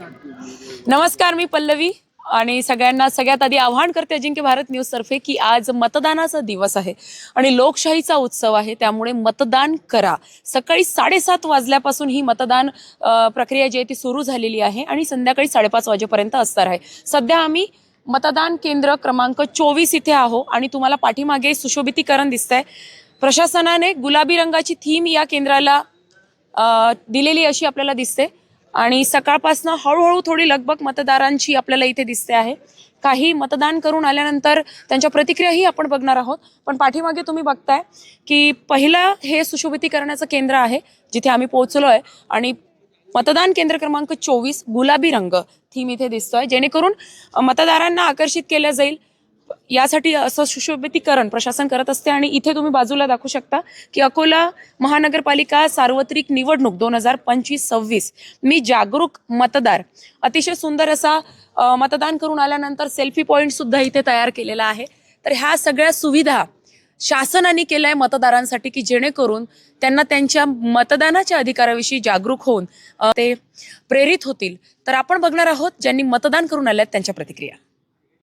नमस्कार मी पल्लवी आणि सगळ्यांना सगळ्यात आधी आव्हान करते अजिंक्य भारत न्यूज तर्फे की आज मतदानाचा दिवस आहे आणि लोकशाहीचा उत्सव आहे त्यामुळे मतदान करा. सकाळी साडेसात वाजल्यापासून ही मतदान प्रक्रिया जी आहे ती सुरू झालेली आहे आणि संध्याकाळी साडेपाच वाजेपर्यंत असणार आहे. सध्या आम्ही मतदान केंद्र क्रमांक चोवीस इथे आहो आणि तुम्हाला पाठीमागे सुशोभितीकरण दिसतंय. प्रशासनाने गुलाबी रंगाची थीम या केंद्राला दिलेली अशी आपल्याला दिसते. आणि सकाळपासनं हळूहळू थोडी लगबग मतदारांची आपल्याला इथे दिसते आहे. काही मतदान करून आल्यानंतर त्यांच्या प्रतिक्रियाही आपण बघणार आहोत. पण पाठीमागे तुम्ही बघताय की पहिलं हे सुशोभितीकरणाचं केंद्र आहे जिथे आम्ही पोहोचलो आहे आणि मतदान केंद्र क्रमांक चोवीस गुलाबी रंग थीम इथे दिसतोय. जेणेकरून मतदारांना आकर्षित केलं जाईल. यासाठी असं सुशोभितीकरण प्रशासन करत असते आणि इथे तुम्ही बाजूला दाखवू शकता की अकोला महानगरपालिका सार्वत्रिक निवडणूक दोन हजार पंचवीस सव्वीस. मी जागरूक मतदार. अतिशय सुंदर असा मतदान करून आल्यानंतर सेल्फी पॉईंट सुद्धा इथे तयार केलेला आहे. तर ह्या सगळ्या सुविधा शासनाने केल्या आहे मतदारांसाठी की जेणेकरून त्यांना त्यांच्या मतदानाच्या अधिकाराविषयी जागरूक होऊन ते प्रेरित होतील. तर आपण बघणार आहोत ज्यांनी मतदान करून आल्यात त्यांच्या प्रतिक्रिया.